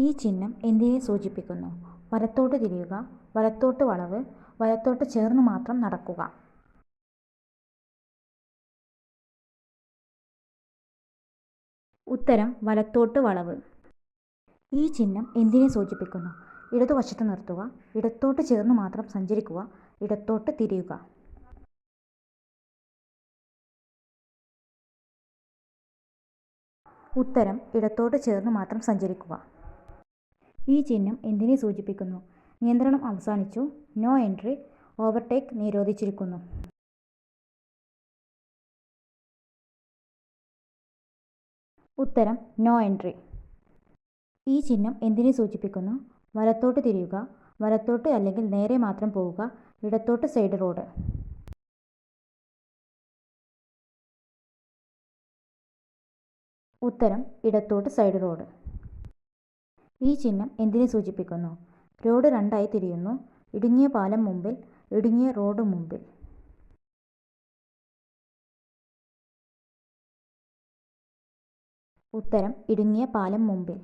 ഈ ചിഹ്നം എന്തിനെ സൂചിപ്പിക്കുന്നു? വലത്തോട്ട് തിരിയുക വലത്തോട്ട് വളവ് വലത്തോട്ട് ചേർന്ന് മാത്രം നടക്കുക. ഉത്തരം വലത്തോട്ട് വളവ്. ഈ ചിഹ്നം എന്തിനെ സൂചിപ്പിക്കുന്നു? ഇടതുവശത്ത് നിർത്തുക ഇടത്തോട്ട് ചേർന്ന് മാത്രം സഞ്ചരിക്കുക ഇടത്തോട്ട് തിരിയുക. ഉത്തരം ഇടത്തോട്ട് ചേർന്ന് മാത്രം സഞ്ചരിക്കുക. ഈ ചിഹ്നം എന്തിനെ സൂചിപ്പിക്കുന്നു? നിയന്ത്രണം അവസാനിച്ചു. No entry. ഓവർടേക്ക് നിരോധിച്ചിരിക്കുന്നു. ഉത്തരം നോ എൻട്രി. ഈ ചിഹ്നം എന്തിനെ സൂചിപ്പിക്കുന്നു? വലത്തോട്ട് തിരിയുക. വലത്തോട്ട് അല്ലെങ്കിൽ നേരെ മാത്രം പോവുക. ഇടത്തോട്ട് സൈഡ് റോഡ്. ഉത്തരം ഇടത്തോട്ട് സൈഡ് റോഡ്. ഈ ചിഹ്നം എന്തിനെ സൂചിപ്പിക്കുന്നു? റോഡ് രണ്ടായി തിരിയുന്നു. ഇടുങ്ങിയ പാലം മുമ്പിൽ ഇടുങ്ങിയ റോഡ് മുമ്പിൽ. ഉത്തരം ഇടുങ്ങിയ പാലം മുമ്പിൽ.